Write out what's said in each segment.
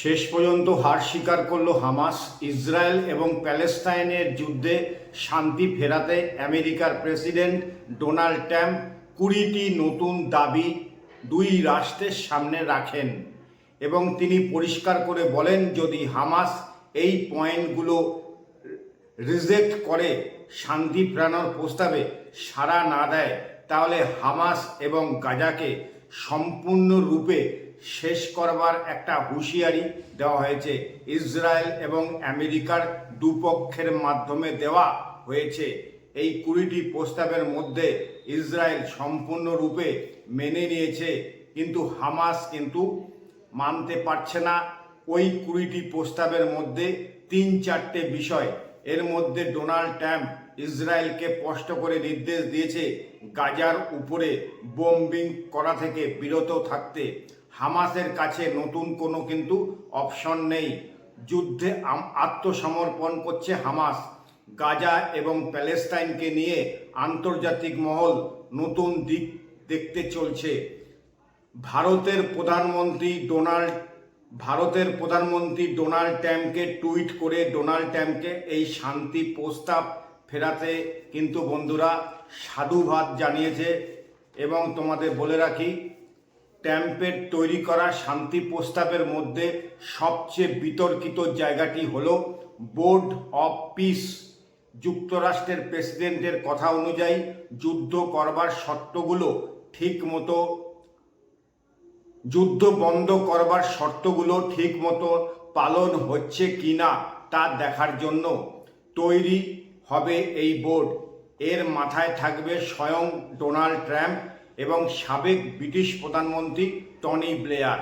শেষ পর্যন্ত হার স্বীকার করল হামাস, ইসরায়েল এবং প্যালেস্তাইনের যুদ্ধে শান্তি ফেরাতে আমেরিকার প্রেসিডেন্ট ডোনাল্ড ট্রাম্প কুড়িটি নতুন দাবি দুই রাষ্ট্রের সামনে রাখেন এবং তিনি পরিষ্কার করে বলেন, যদি হামাস এই পয়েন্টগুলো রিজেক্ট করে শান্তি ফেরানোর প্রস্তাবে সাড়া না দেয়, তাহলে হামাস এবং গাজাকে সম্পূর্ণরূপে শেষ করবার একটা হুঁশিয়ারি দেওয়া হয়েছে। ইসরায়েল এবং আমেরিকার দুপক্ষের মাধ্যমে দেওয়া হয়েছে। এই কুড়িটি প্রস্তাবের মধ্যে ইসরায়েল সম্পূর্ণরূপে মেনে নিয়েছে, কিন্তু হামাস কিন্তু মানতে পারছে না। ওই কুড়িটি প্রস্তাবের মধ্যে তিন চারটে বিষয়। এর মধ্যে ডোনাল্ড ট্রাম্প ইসরায়েলকে স্পষ্ট করে নির্দেশ দিয়েছে, গাজার উপরে বোম্বিং করা থেকে বিরত থাকতে। হামাসের কাছে নতুন কোনো কিন্তু অপশন নেই। যুদ্ধে আত্মসমর্পণ করছে হামাস। গাজা এবং প্যালেস্টাইনকে নিয়ে আন্তর্জাতিক মহল নতুন দিক দেখতে চলছে। ভারতের প্রধানমন্ত্রী ডোনাল্ড, ভারতের প্রধানমন্ত্রী ডোনাল্ড ট্রাম্পকে টুইট করে ডোনাল্ড ট্রাম্পকে এই শান্তি প্রস্তাব ফেরাতে কিন্তু বন্ধুরা সাধুবাদ জানিয়েছে। এবং তোমাদের বলে রাখি ট্যাম্পের তৈরি করা শান্তি প্রস্তাবের মধ্যে সবচেয়ে বিতর্কিত জায়গাটি হল বোর্ড অফ পিস। যুক্তরাষ্ট্রের প্রেসিডেন্টের কথা অনুযায়ী যুদ্ধ করবার শর্তগুলো ঠিক মতো যুদ্ধ বন্ধ করবার শর্তগুলো ঠিক মতো পালন হচ্ছে কি না তা দেখার জন্য তৈরি হবে এই বোর্ড। এর মাথায় থাকবে স্বয়ং ডোনাল্ড ট্রাম্প এবং সাবেক ব্রিটিশ প্রধানমন্ত্রী টনি ব্লেয়ার।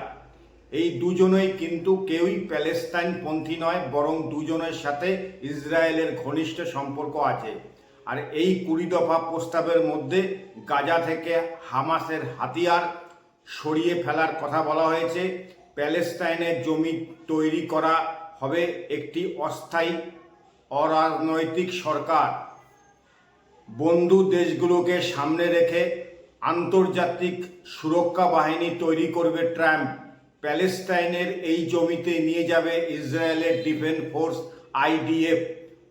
এই দুজনেই কিন্তু কেউই প্যালেস্তাইন পন্থী নয়, বরং দুজনের সাথে ইসরায়েলের ঘনিষ্ঠ সম্পর্ক আছে। আর এই কুড়ি দফা প্রস্তাবের মধ্যে গাজা থেকে হামাসের হাতিয়ার সরিয়ে ফেলার কথা বলা হয়েছে। প্যালেস্তাইনের জমি তৈরি করা হবে একটি অস্থায়ী অরাজনৈতিক সরকার। বন্ধু দেশগুলোকে সামনে রেখে আন্তর্জাতিক সুরক্ষা বাহিনী তৈরি করবে ট্রাম্প। প্যালেস্টাইনের এই জমিতে নিয়ে যাবে ইসরায়েলের ডিফেন্স ফোর্স আইডিএফ।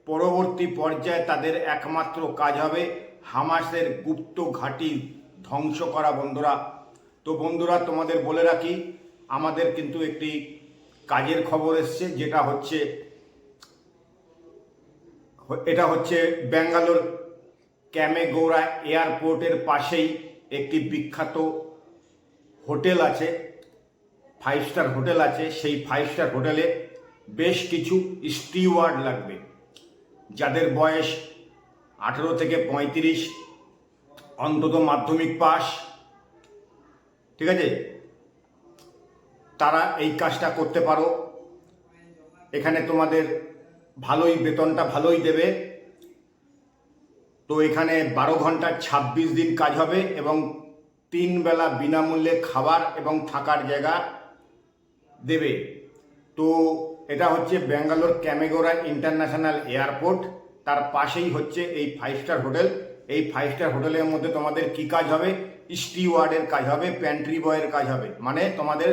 পরবর্তী পর্যায়ে তাদের একমাত্র কাজ হবে হামাসের গুপ্ত ঘাঁটি ধ্বংস করা, বন্ধুরা। তো বন্ধুরা, তোমাদের বলে রাখি, আমাদের কিন্তু একটি কাজের খবর এসছে, যেটা হচ্ছে, এটা হচ্ছে ব্যাঙ্গালোর ক্যামেগৌড়া এয়ারপোর্টের পাশেই একটি বিখ্যাত হোটেল আছে ফাইভ স্টার হোটেল আছে, সেই ফাইভ স্টার হোটেলে বেশ কিছু স্টিওয়ার্ড লাগবে, যাদের বয়স আঠেরো থেকে পঁয়ত্রিশ, অন্তত মাধ্যমিক পাস ঠিক আছে? তারা এই কাজটা করতে পারো। এখানে তোমাদের ভালোই বেতনটা ভালোই দেবে। তো এখানে বারো ঘণ্টার ছাব্বিশ দিন কাজ হবে এবং তিন বেলা বিনামূল্যে খাবার এবং থাকার জায়গা দেবে। তো এটা হচ্ছে ব্যাঙ্গালোর ক্যামেগোরা ইন্টারন্যাশনাল এয়ারপোর্ট। তার পাশেই হচ্ছে এই ফাইভ স্টার হোটেল। এই ফাইভ স্টার হোটেলের মধ্যে তোমাদের কি কাজ হবে? স্টিওয়ার্ডের কাজ হবে প্যান্ট্রি বয়ের কাজ হবে। মানে তোমাদের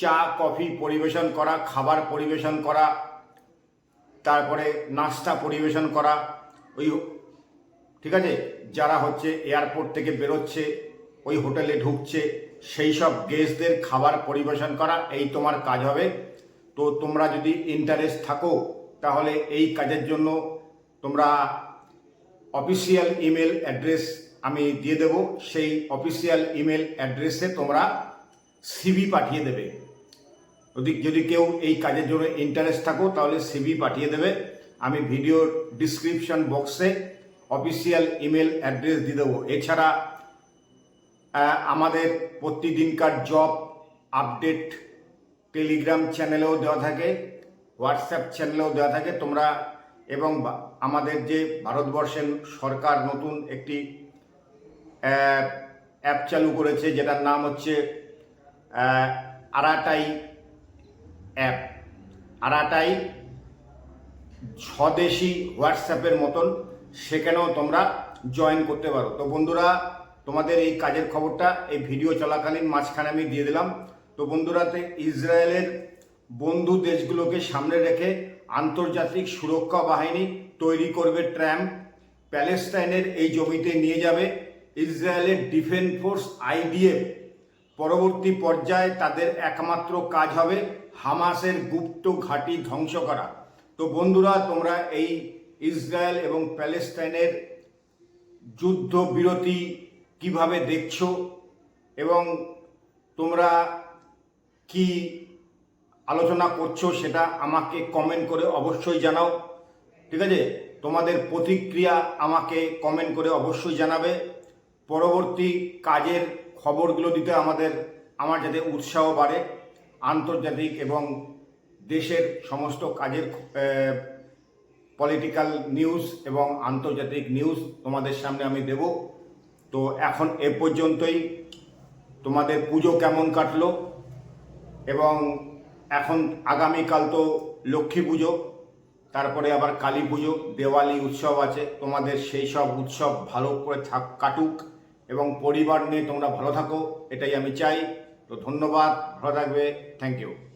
চা, কফি পরিবেশন করা, খাবার পরিবেশন করা, তারপরে নাস্তা পরিবেশন করা, ওই ঠিক আছে? যারা হচ্ছে এয়ারপোর্ট থেকে বেরোচ্ছে, ওই হোটেলে ঢুকছে, সেই সব গেস্টদের খাবার পরিবেশন করা, এই তোমার কাজ হবে। তো তোমরা যদি ইন্টারেস্ট থাকো, তাহলে এই কাজের জন্য তোমরা অফিসিয়াল ইমেল অ্যাড্রেস আমি দিয়ে দেব। সেই অফিসিয়াল ইমেল অ্যাড্রেসে তোমরা সিভি পাঠিয়ে দেবে। যদি যদি কেউ এই কাজের জন্য ইন্টারেস্ট থাকো, তাহলে সিভি পাঠিয়ে দেবে। আমি ভিডিওর ডিসক্রিপশন বক্সে অফিসিয়াল ইমেল অ্যাড্রেস দিয়ে দেবো। এছাড়া আমাদের প্রতিদিনকার জব আপডেট টেলিগ্রাম চ্যানেলেও দেওয়া থাকে, হোয়াটসঅ্যাপ চ্যানেলেও দেওয়া থাকে। তোমরা এবং আমাদের যে ভারতবর্ষের সরকার নতুন একটি অ্যাপ চালু করেছে, যেটার নাম হচ্ছে আরাটাই অ্যাপ। আরাটাই স্বদেশি হোয়াটসঅ্যাপের মতন। সেখানেও তোমরা জয়েন করতে পারো। তো বন্ধুরা, তোমাদের এই কাজের খবরটা, এই ভিডিও চলাকালীন মাঝখানে আমি দিয়ে দিলাম। তো বন্ধুরা, তে ইসরায়েলের বন্ধু দেশগুলোকে সামনে রেখে আন্তর্জাতিক সুরক্ষা বাহিনী তৈরি করবে ট্র্যাম্প প্যালেস্টাইনের এই জমিতে নিয়ে যাবে ইসরায়েলের ডিফেন্স ফোর্স আইডিএফ। পরবর্তী পর্যায়ে তাদের একমাত্র কাজ হবে হামাসের গুপ্ত ঘাঁটি ধ্বংস করা। তো বন্ধুরা, তোমরা এই ইসরায়েল এবং প্যালেস্টাইনের যুদ্ধ বিরতি কীভাবে দেখছ? এবং তোমরা কি আলোচনা করছ সেটা আমাকে কমেন্ট করে অবশ্যই জানাও। ঠিক আছে? তোমাদের প্রতিক্রিয়া আমাকে কমেন্ট করে অবশ্যই জানাবে। পরবর্তী কাজের খবরগুলো দিতে আমাদের, আমার যাতে উৎসাহ বাড়ে। আন্তর্জাতিক এবং দেশের সমস্ত কাজের পলিটিক্যাল নিউজ এবং আন্তর্জাতিক নিউজ তোমাদের সামনে আমি দেব। তো এখন এ পর্যন্তই। তোমাদের পুজো কেমন কাটলো? এবং এখন আগামীকাল তো লক্ষ্মী পুজো, তারপরে আবার কালী পুজো, দেওয়ালি উৎসব আছে। তোমাদের সেই সব উৎসব ভালো করে থাক, কাটুক এবং পরিবার নিয়ে তোমরা ভালো থাকো, এটাই আমি চাই। তো ধন্যবাদ, ভালো থাকবে থ্যাংক ইউ